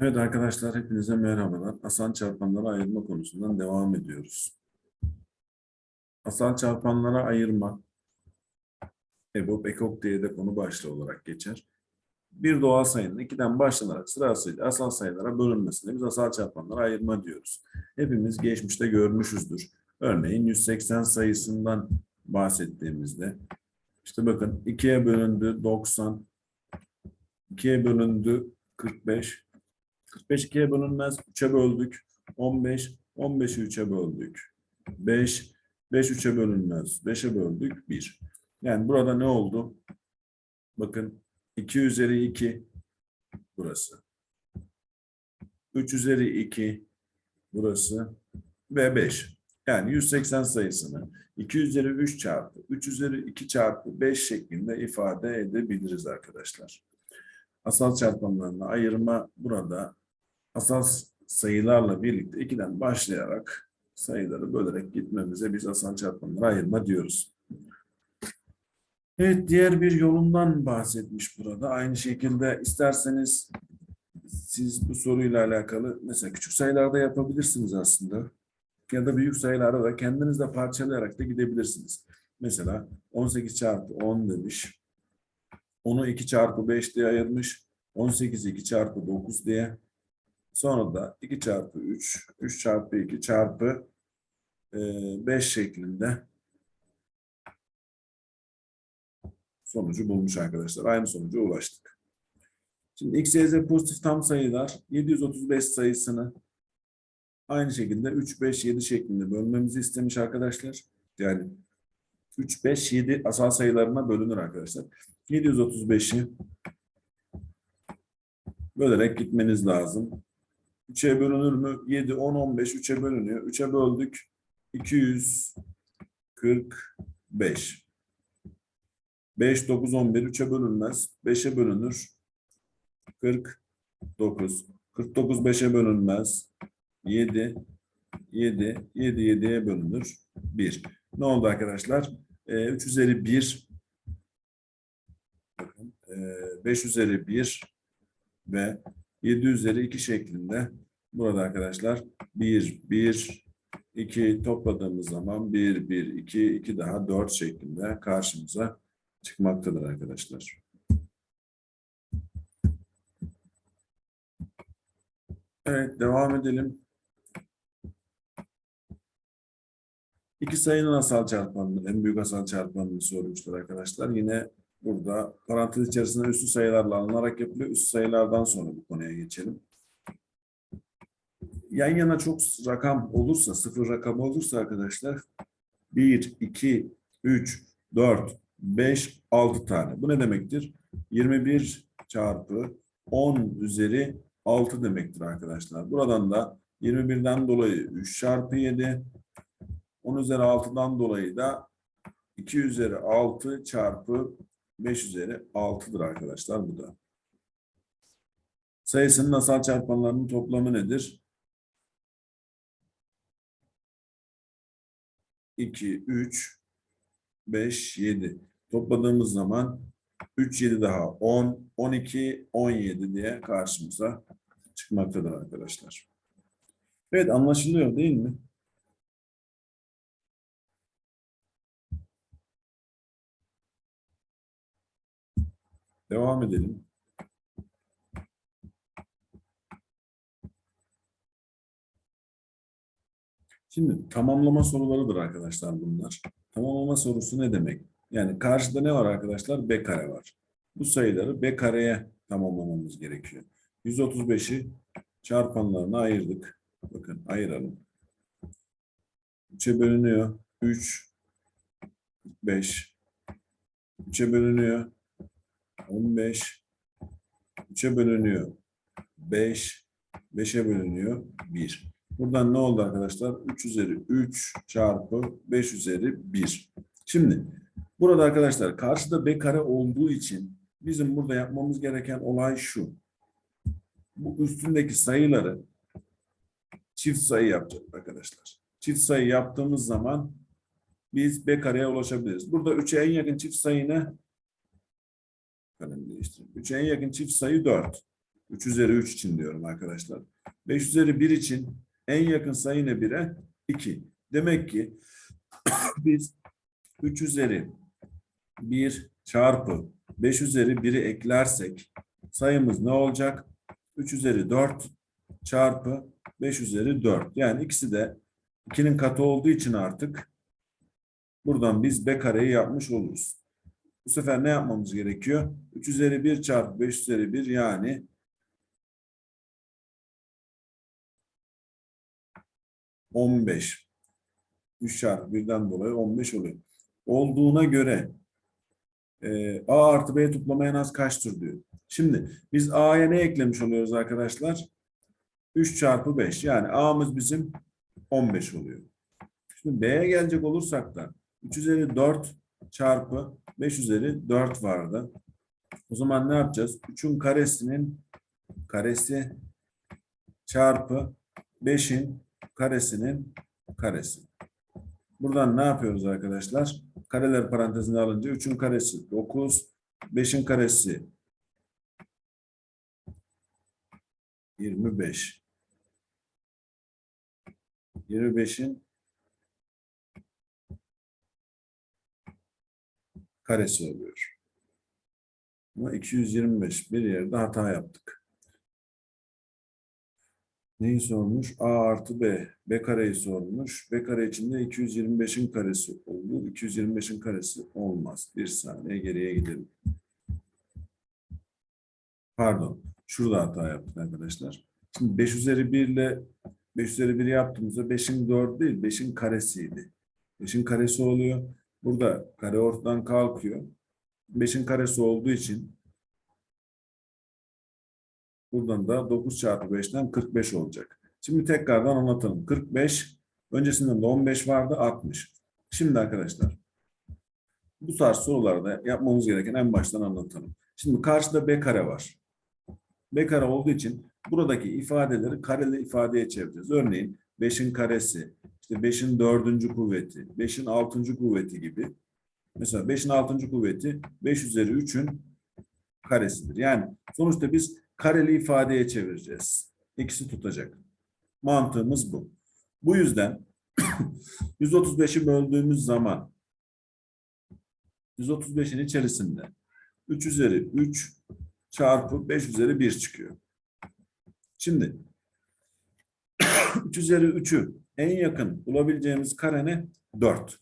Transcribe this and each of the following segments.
Evet arkadaşlar hepinize merhabalar. Asal çarpanlara ayırma konusundan devam ediyoruz. Asal çarpanlara ayırma EBOB, EKOK diye de konu başlığı olarak geçer. Bir doğal sayının ikiden başlanarak sırasıyla asal sayılara bölünmesine biz asal çarpanlara ayırma diyoruz. Hepimiz geçmişte görmüşüzdür. Örneğin 180 sayısından bahsettiğimizde işte bakın 2'ye bölündü 90, 2'ye bölündü 45, 45 2'ye bölünmez. 3'e böldük. 15. 15'i 3'e böldük. 5. 5 3'e bölünmez. 5'e böldük. 1. Yani burada ne oldu? Bakın 2 üzeri 2 burası. 3 üzeri 2 burası ve 5. Yani 180 sayısını 2 üzeri 3 çarpı 3 üzeri 2 çarpı 5 şeklinde ifade edebiliriz arkadaşlar. Asal çarpanlarına ayırma burada asal sayılarla birlikte ikiden başlayarak sayıları bölerek gitmemize biz asal çarpanlara ayırma diyoruz. Evet, diğer bir yolundan bahsetmiş burada. Aynı şekilde isterseniz siz bu soruyla alakalı mesela küçük sayılarda yapabilirsiniz aslında. Ya da büyük sayılarda da kendiniz de parçalayarak da gidebilirsiniz. Mesela 18 çarpı 10 demiş. Onu 2 çarpı 5 diye ayırmış. 18 2 çarpı 9 diye. Sonra da 2 çarpı 3, 3 çarpı 2 çarpı 5 şeklinde sonucu bulmuş arkadaşlar. Aynı sonuca ulaştık. Şimdi x, y, z pozitif tam sayılar 735 sayısını aynı şekilde 3, 5, 7 şeklinde bölmemizi istemiş arkadaşlar. Yani 3, 5, 7 asal sayılarına bölünür arkadaşlar. 735'i bölerek gitmeniz lazım. 3'e bölünür mü? 7, 10, 15 3'e bölünüyor. 3'e böldük. 245. 5, 9, 11 3'e bölünmez. 5'e bölünür. 49. 49 5'e bölünmez. 7, 7, 7, 7'ye bölünür. 1. Ne oldu arkadaşlar? Ee, 3 üzeri 1 bakın, ee, 5 üzeri 1 ve 7 üzeri 2 şeklinde burada arkadaşlar 1, 1, 2 topladığımız zaman 1, 1, 2, 2 daha 4 şeklinde karşımıza çıkmaktadır arkadaşlar. Evet devam edelim. İki sayının asal çarpanını, en büyük asal çarpanını sormuşlar arkadaşlar. Yine burada parantez içerisinde üstü sayılarla alınarak yapılıyor. Üstü sayılardan sonra bu konuya geçelim. Yan yana çok rakam olursa, sıfır rakam olursa arkadaşlar 1, 2, 3, 4, 5, 6 tane. Bu ne demektir? 21 çarpı 10 üzeri 6 demektir arkadaşlar. Buradan da 21'den dolayı 3 çarpı 7, 10 üzeri 6'dan dolayı da 2 üzeri 6 çarpı 5 üzeri 6'dır arkadaşlar bu da. Sayısının asal çarpanlarının toplamı nedir? 2, 3, 5, 7. Topladığımız zaman 3, 7 daha 10, 12, 17 diye karşımıza çıkmaktadır arkadaşlar. Evet anlaşılıyor değil mi? Devam edelim. Şimdi tamamlama sorularıdır arkadaşlar bunlar. Tamamlama sorusu ne demek? Yani karşıda ne var arkadaşlar? B kare var. Bu sayıları B kareye tamamlamamız gerekiyor. 135'i çarpanlarına ayırdık. Bakın ayıralım. 3'e bölünüyor. 3, 5. 3'e bölünüyor. 15. 3'e bölünüyor. 5. 5'e bölünüyor. 1. Buradan ne oldu arkadaşlar? 3 üzeri 3 çarpı 5 üzeri 1. Şimdi burada arkadaşlar karşıda b kare olduğu için bizim burada yapmamız gereken olay şu. Bu üstündeki sayıları çift sayı yapacağız arkadaşlar. Çift sayı yaptığımız zaman biz b kareye ulaşabiliriz. Burada 3'e en yakın çift sayı ne? Kalem değiştireyim. 3'e en yakın çift sayı 4. 3 üzeri 3 için diyorum arkadaşlar. 5 üzeri 1 için en yakın sayı ne 1'e? 2. Demek ki biz 3 üzeri 1 çarpı 5 üzeri 1'i eklersek sayımız ne olacak? 3 üzeri 4 çarpı 5 üzeri 4. Yani ikisi de 2'nin katı olduğu için artık buradan biz b kareyi yapmış oluruz. Bu sefer ne yapmamız gerekiyor? 3 üzeri 1 çarpı 5 üzeri 1 yani 15. 3 çarpı 1'den dolayı 15 oluyor. Olduğuna göre e, A artı B toplamı en az kaçtır diyor. Şimdi biz A'ya ne eklemiş oluyoruz arkadaşlar? 3 çarpı 5. Yani A'mız bizim 15 oluyor. Şimdi B'ye gelecek olursak da 3 üzeri 4 çarpı 5 üzeri 4 vardı. O zaman ne yapacağız? 3'ün karesinin karesi çarpı 5'in karesinin karesi. Buradan ne yapıyoruz arkadaşlar? Kareler parantezine alınca 3'ün karesi 9, 5'in karesi 25. 25'in karesi oluyor. Ama 225 bir yerde hata yaptık. Neyi sormuş? A artı B. B kareyi sormuş. B kare içinde 225'in karesi oldu. 225'in karesi olmaz. Bir saniye geriye gidelim. Pardon. Şurada hata yaptık arkadaşlar. Şimdi 5 üzeri 1 ile 5 üzeri 1 yaptığımızda 5'in 4 değil 5'in karesiydi. 5'in karesi oluyor. Burada kare ortadan kalkıyor. 5'in karesi olduğu için buradan da 9 çarpı 5'ten 45 olacak. Şimdi tekrardan anlatalım. 45 öncesinden de 15 vardı 60. Şimdi arkadaşlar bu tarz sorularda yapmamız gereken en baştan anlatalım. Şimdi karşıda b kare var. b kare olduğu için buradaki ifadeleri kareli ifadeye çevireceğiz. Örneğin 5'in karesi, işte 5'in dördüncü kuvveti, 5'in altıncı kuvveti gibi. Mesela 5'in altıncı kuvveti 5 üzeri 3'ün karesidir. Yani sonuçta biz kareli ifadeye çevireceğiz. İkisi tutacak. Mantığımız bu. Bu yüzden 135'i böldüğümüz zaman 135'in içerisinde 3 üzeri 3 çarpı 5 üzeri 1 çıkıyor. Şimdi 3 üzeri 3'ü en yakın bulabileceğimiz kare ne? 4.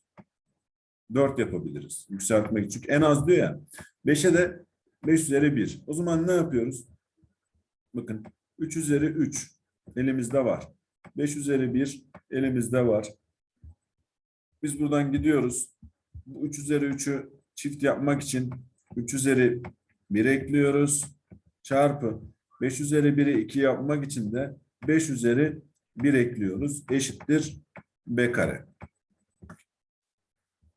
4 yapabiliriz. Yükseltmek için. Çünkü en az diyor ya. 5'e de 5 üzeri 1. O zaman ne yapıyoruz? Bakın 3 üzeri 3 elimizde var. 5 üzeri 1 elimizde var. Biz buradan gidiyoruz. Bu 3 üzeri 3'ü çift yapmak için 3 üzeri 1 ekliyoruz. Çarpı 5 üzeri 1'i 2 yapmak için de 5 üzeri 1 ekliyoruz. Eşittir b kare.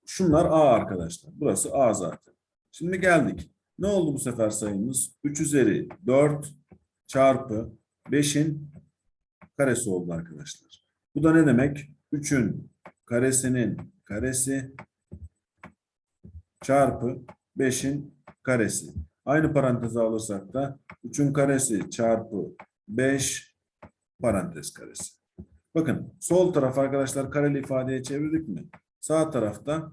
Şunlar a arkadaşlar. Burası a zaten. Şimdi geldik. Ne oldu bu sefer sayımız? 3 üzeri 4 çarpı 5'in karesi oldu arkadaşlar. Bu da ne demek? 3'ün karesinin karesi çarpı 5'in karesi. Aynı paranteze alırsak da 3'ün karesi çarpı 5 parantez karesi. Bakın sol taraf arkadaşlar kareli ifadeye çevirdik mi? Sağ tarafta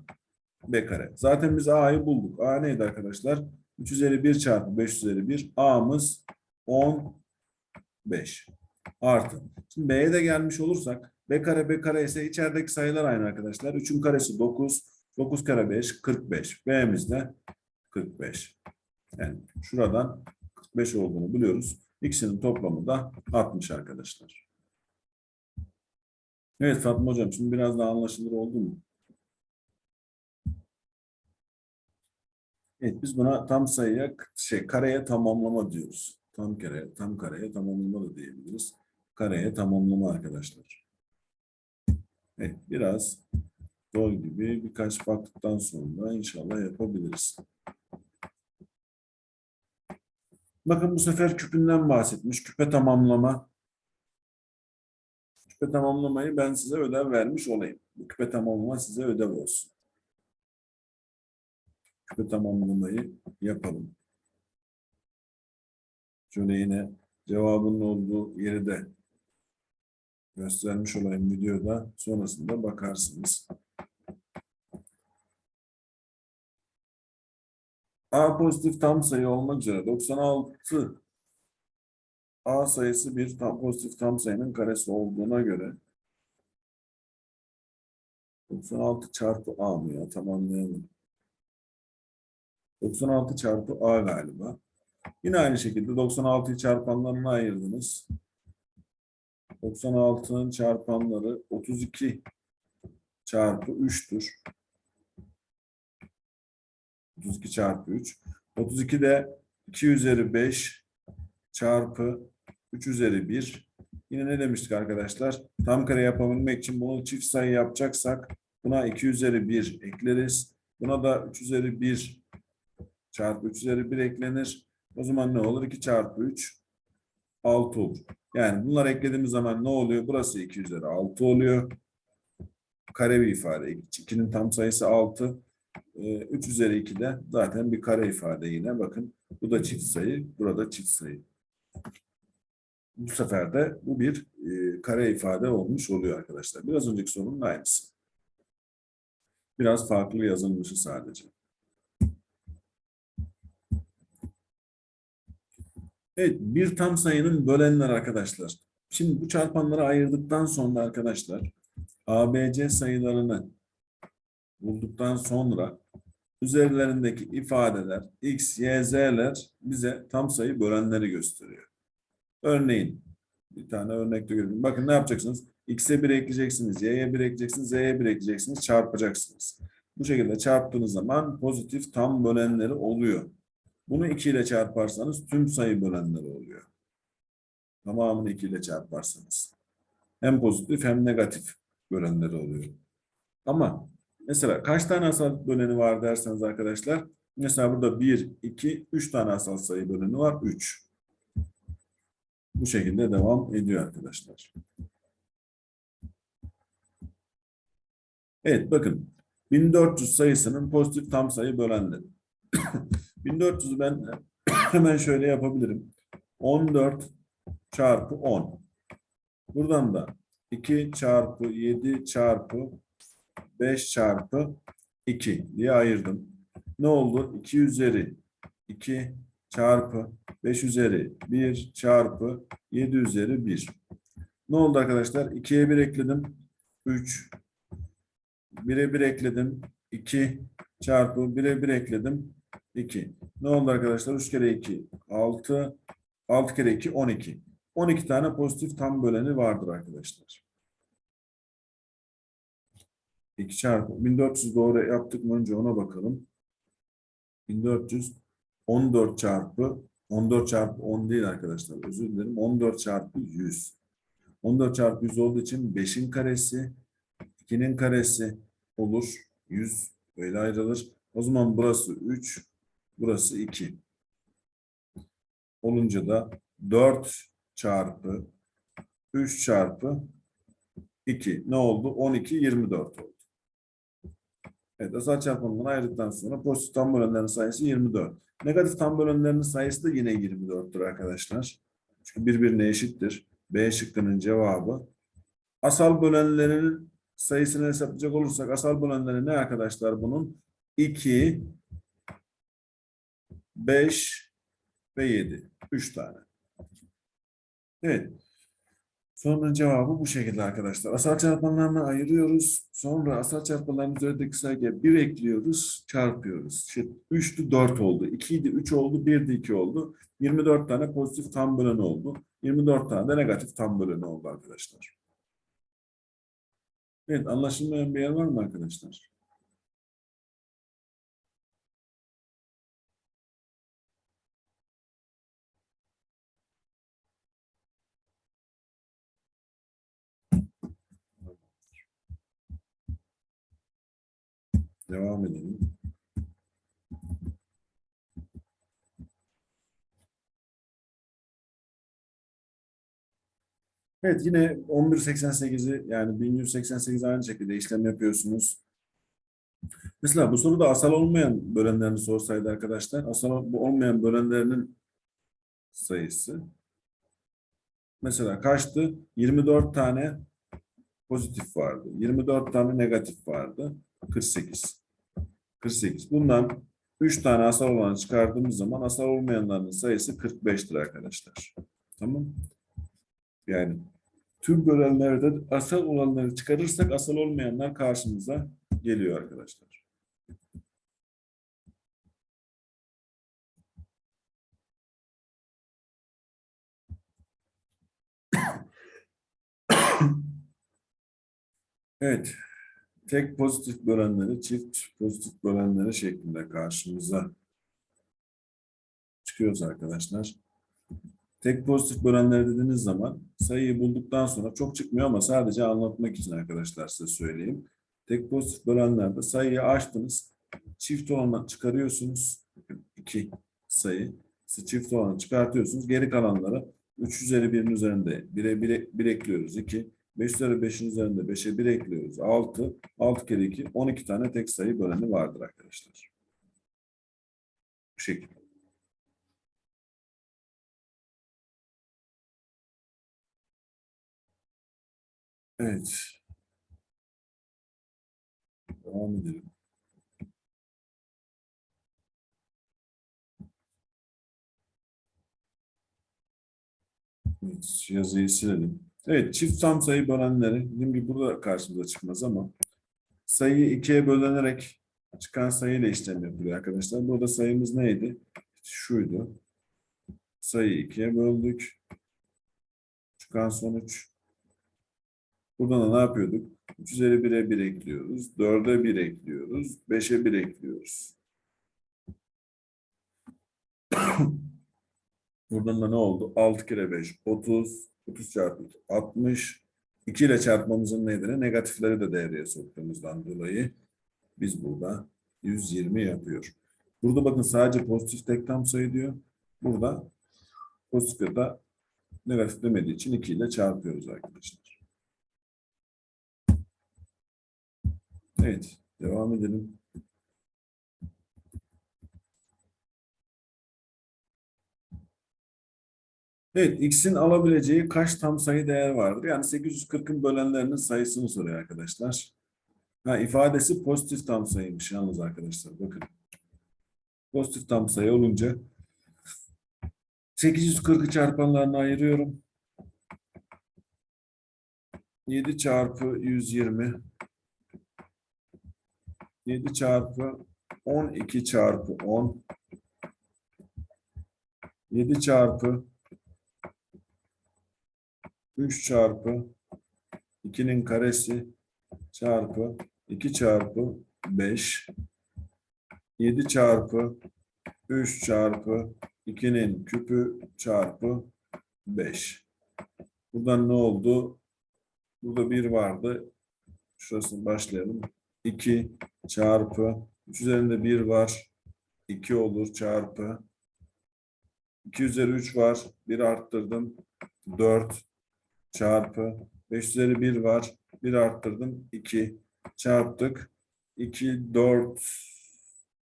b kare. Zaten biz a'yı bulduk. a neydi arkadaşlar? 3 üzeri 1 çarpı 5 üzeri 1. a'mız 15 artı. Şimdi b'ye de gelmiş olursak b kare b kare ise içerideki sayılar aynı arkadaşlar. 3'ün karesi 9. 9 kare 5 45. b'miz de 45. Yani şuradan 45 olduğunu biliyoruz. İkisinin toplamı da 60 arkadaşlar. Evet Fatma Hocam şimdi biraz daha anlaşılır oldu mu? Evet biz buna tam sayıya şey kareye tamamlama diyoruz. Tam kare, tam kareye tamamlama da diyebiliriz. Kareye tamamlama arkadaşlar. Evet biraz zor gibi birkaç baktıktan sonra inşallah yapabiliriz. Bakın bu sefer küpünden bahsetmiş. Küpe tamamlama. Küpe tamamlamayı ben size ödev vermiş olayım. Bu küpe tamamlama size ödev olsun. Küpe tamamlamayı yapalım. Şöyle yine Cevabının olduğu yeri de göstermiş olayım videoda. Sonrasında bakarsınız. A pozitif tam sayı olmak üzere 96 A sayısı bir tam pozitif tam sayının karesi olduğuna göre 96 çarpı A mı ya? Tamamlayalım. 96 çarpı A galiba. Yine aynı şekilde 96'yı çarpanlarına ayırdınız. 96'nın çarpanları 32 çarpı 3'tür. 32 çarpı 3. 32 de 2 üzeri 5 çarpı 3 üzeri 1. Yine ne demiştik arkadaşlar? Tam kare yapabilmek için bunu çift sayı yapacaksak buna 2 üzeri 1 ekleriz. Buna da 3 üzeri 1 çarpı 3 üzeri 1 eklenir. O zaman ne olur? 2 çarpı 3 6 olur. Yani bunları eklediğimiz zaman ne oluyor? Burası 2 üzeri 6 oluyor. Kare bir ifade. 2'nin tam sayısı 6. 3 üzeri 2 de zaten bir kare ifade yine. Bakın bu da çift sayı. Burada çift sayı. Bu sefer de bu bir e, kare ifade olmuş oluyor arkadaşlar. Biraz önceki sorunun aynısı. Biraz farklı yazılmışı sadece. Evet, bir tam sayının bölenler arkadaşlar. Şimdi bu çarpanları ayırdıktan sonra arkadaşlar ABC sayılarını bulduktan sonra üzerlerindeki ifadeler x, y, z'ler bize tam sayı bölenleri gösteriyor. Örneğin bir tane örnekte görelim. Bakın ne yapacaksınız? X'e 1 ekleyeceksiniz, y'ye 1 ekleyeceksiniz, z'ye 1 ekleyeceksiniz, çarpacaksınız. Bu şekilde çarptığınız zaman pozitif tam bölenleri oluyor. Bunu 2 ile çarparsanız tüm sayı bölenleri oluyor. Tamamını 2 ile çarparsanız. Hem pozitif hem negatif bölenleri oluyor. Ama mesela kaç tane asal böleni var derseniz arkadaşlar. Mesela burada 1, 2, 3 tane asal sayı böleni var. 3. Bu şekilde devam ediyor arkadaşlar. Evet bakın 1400 sayısının pozitif tam sayı bölenleri. 1400'ü ben hemen şöyle yapabilirim. 14 çarpı 10. Buradan da 2 çarpı 7 çarpı 5 çarpı 2 diye ayırdım. Ne oldu? 2 üzeri 2 çarpı 5 üzeri 1 çarpı 7 üzeri 1. Ne oldu arkadaşlar? 2'ye 1 ekledim. 3. 1'e 1 ekledim. 2 çarpı 1'e 1 ekledim. 2. Ne oldu arkadaşlar? 3 kere 2 6. 6 kere 2 12. 12 tane pozitif tam böleni vardır arkadaşlar. 2 çarpı 1400 doğru yaptık mı önce ona bakalım. 1400 14 çarpı 14 çarpı 10 değil arkadaşlar. Özür dilerim. 14 çarpı 100. 14 çarpı 100 olduğu için 5'in karesi 2'nin karesi olur. 100 böyle ayrılır. O zaman burası 3, burası 2. Olunca da 4 çarpı 3 çarpı 2 ne oldu? 12, 24 oldu. Evet, asal çarpanlarını ayırdıktan sonra pozitif tam bölenlerin sayısı 24. Negatif tam bölenlerin sayısı da yine 24'tür arkadaşlar. Çünkü birbirine eşittir. B şıkkının cevabı. Asal bölenlerin sayısını hesaplayacak olursak asal bölenleri ne arkadaşlar bunun? 2, 5 ve 7. 3 tane. Evet. Sorunun cevabı bu şekilde arkadaşlar. Asal çarpanlarını ayırıyoruz. Sonra asal çarpanların üzerindeki sayıya 1 ekliyoruz, çarpıyoruz. İşte 3'tü 4 oldu. 2 idi 3 oldu, 1 de 2 oldu. 24 tane pozitif tam bölen oldu. 24 tane de negatif tam bölen oldu arkadaşlar. Evet, anlaşılmayan bir yer var mı arkadaşlar? Devam edelim. Evet yine 1188'i yani 1188 aynı şekilde işlem yapıyorsunuz. Mesela bu soruda asal olmayan bölenlerini sorsaydı arkadaşlar, asal olmayan bölenlerinin sayısı mesela kaçtı? 24 tane pozitif vardı. 24 tane negatif vardı. 48. 48. Bundan 3 tane asal olanı çıkardığımız zaman asal olmayanların sayısı 45'tir arkadaşlar. Tamam. Yani tüm bölenlerde asal olanları çıkarırsak asal olmayanlar karşımıza geliyor arkadaşlar. Evet. Tek pozitif bölenleri, çift pozitif bölenleri şeklinde karşımıza çıkıyoruz arkadaşlar. Tek pozitif bölenleri dediğiniz zaman sayıyı bulduktan sonra çok çıkmıyor ama sadece anlatmak için arkadaşlar size söyleyeyim. Tek pozitif bölenlerde sayıyı açtınız. Çift olanı çıkarıyorsunuz. 2 sayı. Çift olanı çıkartıyorsunuz. Geri kalanları 3 üzeri 1'in üzerinde 1'e 1'e 1 ekliyoruz. 2. 5 üzeri 5'in üzerinde 5'e 1 ekliyoruz. 6. 6 kere 2. 12 tane tek sayı böleni vardır arkadaşlar. Bu şekilde. Evet. Devam edelim. Evet, yazıyı silelim. Evet, çift tam sayı bölenleri, dediğim gibi burada karşımıza çıkmaz ama sayıyı ikiye bölenerek çıkan sayıyla işlem yapılıyor arkadaşlar. Burada sayımız neydi? Şuydu. Sayıyı ikiye böldük. Çıkan sonuç. Buradan da ne yapıyorduk? 3 üzeri 1'e 1 ekliyoruz. 4'e 1 ekliyoruz. 5'e 1 ekliyoruz. Buradan da ne oldu? 6 kere 5, 30. 30 çarpı 2, 60. 2 ile çarpmamızın nedeni negatifleri de devreye soktuğumuzdan dolayı biz burada 120 yapıyor. Burada bakın sadece pozitif tek tam sayı diyor. Burada pozitif ya da negatif demediği için 2 ile çarpıyoruz arkadaşlar. Evet, devam edelim. Evet, x'in alabileceği kaç tam sayı değer vardır? Yani 840'ın bölenlerinin sayısını soruyor arkadaşlar. Ha, ifadesi pozitif tam sayıymış yalnız arkadaşlar. Bakın. Pozitif tam sayı olunca 840'ı çarpanlarına ayırıyorum. 7 çarpı 120 7 çarpı 12 çarpı 10 7 çarpı 3 çarpı 2'nin karesi çarpı 2 çarpı 5 7 çarpı 3 çarpı 2'nin küpü çarpı 5. Buradan ne oldu? Burada 1 vardı. Şurasını başlayalım. 2 çarpı 3 üzerinde 1 var. 2 olur çarpı 2 üzeri 3 var. 1 arttırdım. 4 çarpı 5 üzeri 1 var. 1 arttırdım. 2 çarptık. 2, 4,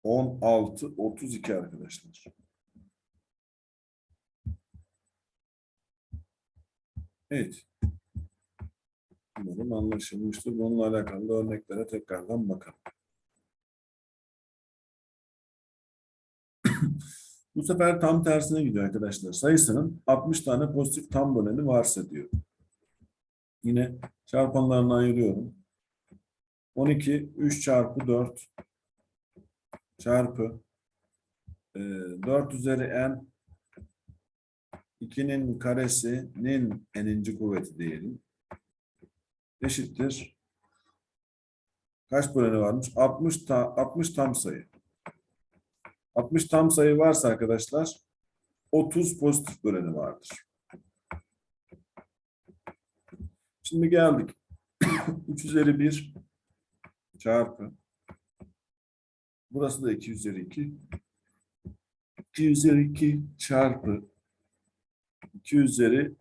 16, 32 arkadaşlar. Evet. Umarım anlaşılmıştır. Bununla alakalı örneklere tekrardan bakalım. Bu sefer tam tersine gidiyor arkadaşlar. Sayısının 60 tane pozitif tam böleni varsa diyor. Yine çarpanlarını ayırıyorum. 12, 3 çarpı 4 çarpı e, 4 üzeri n 2'nin karesinin n'inci kuvveti diyelim. Eşittir. Kaç böleni varmış? 60, ta, 60 tam sayı. 60 tam sayı varsa arkadaşlar 30 pozitif böleni vardır. Şimdi geldik. 3 üzeri 1 çarpı. Burası da 2 üzeri 2. 2 üzeri 2 çarpı 2 üzeri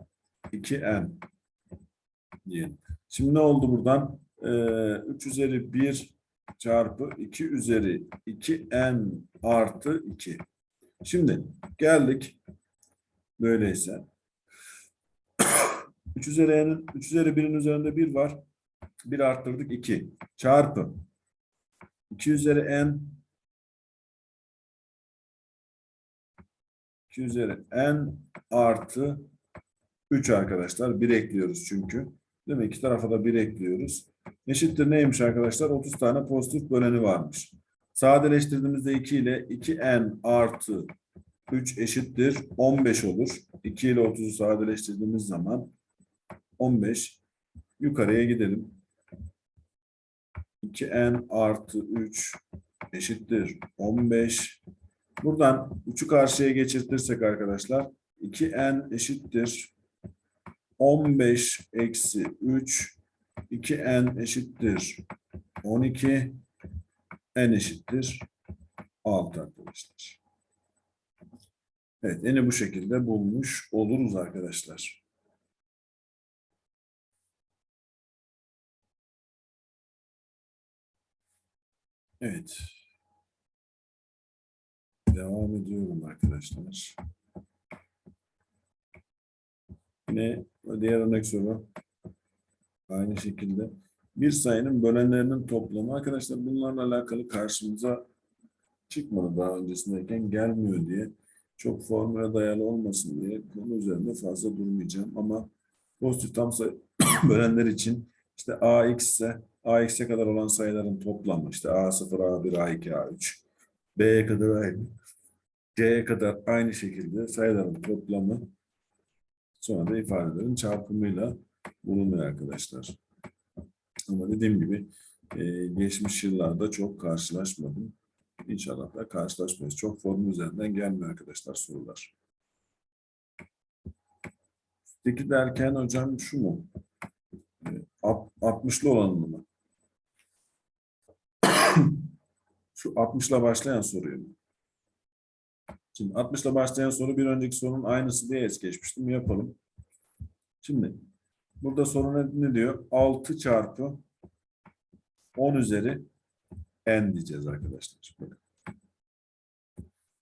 2n diyelim. Şimdi ne oldu buradan? Ee, 3 üzeri 1 çarpı 2 üzeri 2n artı 2. Şimdi geldik. Böyleyse 3 üzeri n'in 3 üzeri 1'in üzerinde 1 var. 1 arttırdık 2. Çarpı 2 üzeri n 2 üzeri n artı 3 arkadaşlar. 1 ekliyoruz çünkü. Değil mi? İki tarafa da 1 ekliyoruz. Eşittir neymiş arkadaşlar? 30 tane pozitif böleni varmış. Sadeleştirdiğimizde 2 ile 2n artı 3 eşittir 15 olur. 2 ile 30'u sadeleştirdiğimiz zaman 15 yukarıya gidelim. 2n artı 3 eşittir 15. Buradan 3'ü karşıya geçirtirsek arkadaşlar 2n eşittir 15 eksi 3 2n eşittir 12 n eşittir 6 arkadaşlar. Evet, n'i bu şekilde bulmuş oluruz arkadaşlar. Evet. Devam ediyorum arkadaşlar. Yine diğer örnek soru. Aynı şekilde. Bir sayının bölenlerinin toplamı. Arkadaşlar bunlarla alakalı karşımıza çıkmadı daha öncesindeyken gelmiyor diye. Çok formüle dayalı olmasın diye konu üzerinde fazla durmayacağım. Ama pozitif tam sayı bölenler için işte ax ise ax'e kadar olan sayıların toplamı işte a0, a1, a2, a3 b'ye kadar aynı. c'ye kadar aynı şekilde sayıların toplamı sonra da ifadelerin çarpımıyla bulunmuyor arkadaşlar. Ama dediğim gibi e, geçmiş yıllarda çok karşılaşmadım. İnşallah da karşılaşmayız. Çok form üzerinden gelmiyor arkadaşlar sorular. Peki derken hocam şu mu? E, alt- 60'lı olanını mı? Şu 60'la başlayan soruyu? Şimdi 60'la başlayan soru bir önceki sorunun aynısı diye es geçmiştim. Yapalım. Şimdi burada soru ne, ne diyor? 6 çarpı 10 üzeri n diyeceğiz arkadaşlar. Bakın.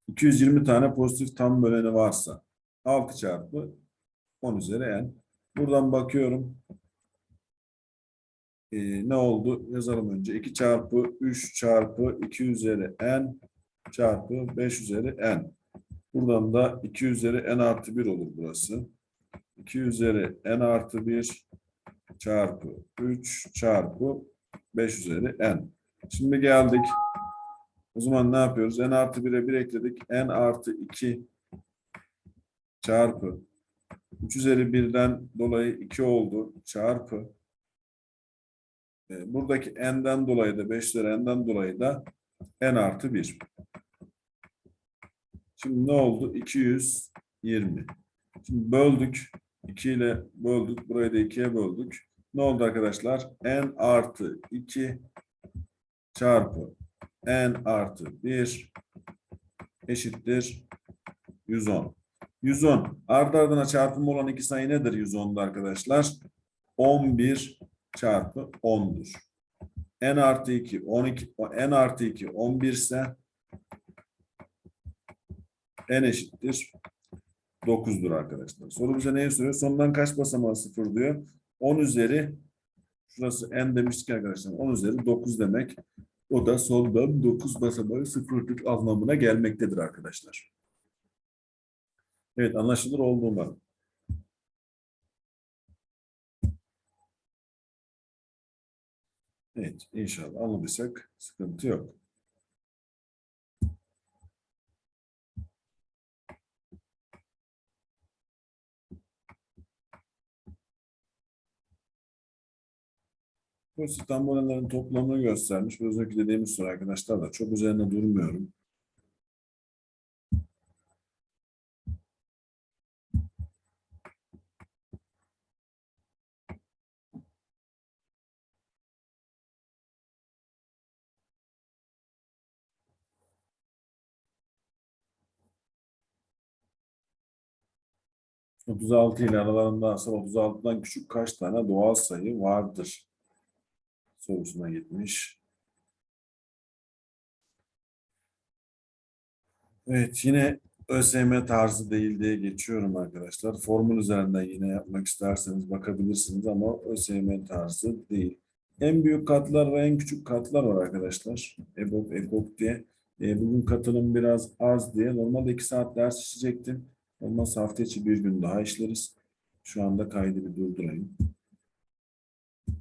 220 tane pozitif tam böleni varsa 6 çarpı 10 üzeri n. Buradan bakıyorum. Ee, ne oldu? Yazalım önce. 2 çarpı 3 çarpı 2 üzeri n çarpı 5 üzeri n. Buradan da 2 üzeri n artı 1 olur burası. 2 üzeri n artı 1 çarpı 3 çarpı 5 üzeri n. Şimdi geldik. O zaman ne yapıyoruz? n artı 1'e 1 ekledik. n artı 2 çarpı 3 üzeri 1'den dolayı 2 oldu. Çarpı e, buradaki n'den dolayı da 5 üzeri n'den dolayı da n artı 1. Şimdi ne oldu? 220. Şimdi böldük. 2 ile böldük. Burayı da 2'ye böldük. Ne oldu arkadaşlar? n artı 2 çarpı n artı 1 eşittir 110. 110. Ardı ardına çarpımı olan iki sayı nedir 110'da arkadaşlar? 11 çarpı 10'dur. n artı 2 12 n artı 2 11 ise n eşittir 9'dur arkadaşlar. Soru bize neyi soruyor? Sondan kaç basamağı sıfır diyor. 10 üzeri şurası n demiştik arkadaşlar. 10 üzeri 9 demek. O da sondan 9 basamağı sıfırlık anlamına gelmektedir arkadaşlar. Evet anlaşılır oldu umarım. Evet inşallah anladıysak sıkıntı yok. Bu İstanbul'un toplamını göstermiş. Bu özellikle dediğimiz soru arkadaşlar da çok üzerine durmuyorum. ...36 ile aralarında aslında 36'dan küçük kaç tane doğal sayı vardır? sorusuna gitmiş. Evet yine ÖSYM tarzı değil diye geçiyorum arkadaşlar. Formül üzerinden yine yapmak isterseniz bakabilirsiniz ama ÖSYM tarzı değil. En büyük katlar ve en küçük katlar var arkadaşlar. EBOB, EKOK diye. E, bugün katılım biraz az diye. Normalde 2 saat ders işleyecektim. Olmazsa hafta içi bir gün daha işleriz. Şu anda kaydı bir durdurayım.